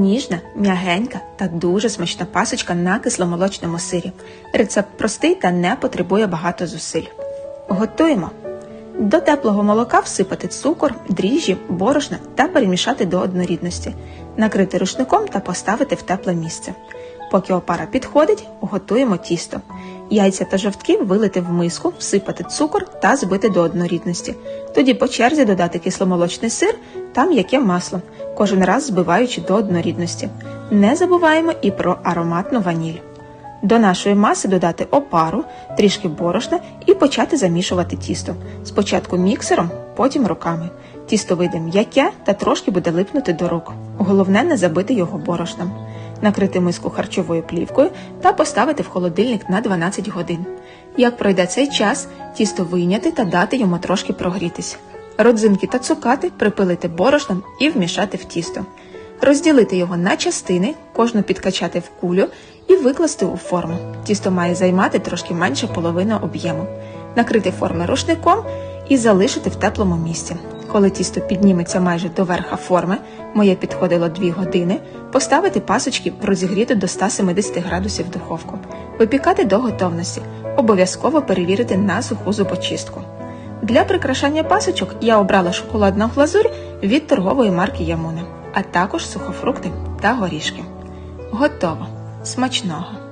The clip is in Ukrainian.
Ніжна, м'ягенька та дуже смачна пасочка на кисломолочному сирі. Рецепт простий та не потребує багато зусиль. Готуємо. До теплого молока всипати цукор, дріжджі, борошна та перемішати до однорідності, накрити рушником та поставити в тепле місце. Поки опара підходить, готуємо тісто. Яйця та жовтки вилити в миску, всипати цукор та збити до однорідності. Тоді по черзі додати кисломолочний сир та м'яке масло, кожен раз збиваючи до однорідності. Не забуваємо і про ароматну ваніль. До нашої маси додати опару, трішки борошна і почати замішувати тісто. Спочатку міксером, потім руками. Тісто вийде м'яке та трошки буде липнути до рук. Головне не забити його борошном. Накрити миску харчовою плівкою та поставити в холодильник на 12 годин. Як пройде цей час, тісто вийняти та дати йому трошки прогрітись. Родзинки та цукати припилити борошном і вмішати в тісто розділити його на частини, кожну підкачати в кулю і викласти у форму. Тісто має займати трошки менше половини об'єму. Накрити форми рушником і залишити в теплому місці. Коли тісто підніметься майже до верха форми, моє підходило 2 години, поставити пасочки в розігріту до 170 градусів духовку. Випікати до готовності. Обов'язково перевірити на суху зубочистку. Для прикрашання пасочок я обрала шоколадну глазурь від торгової марки Ямуна, а також сухофрукти та горішки. Готово! Смачного!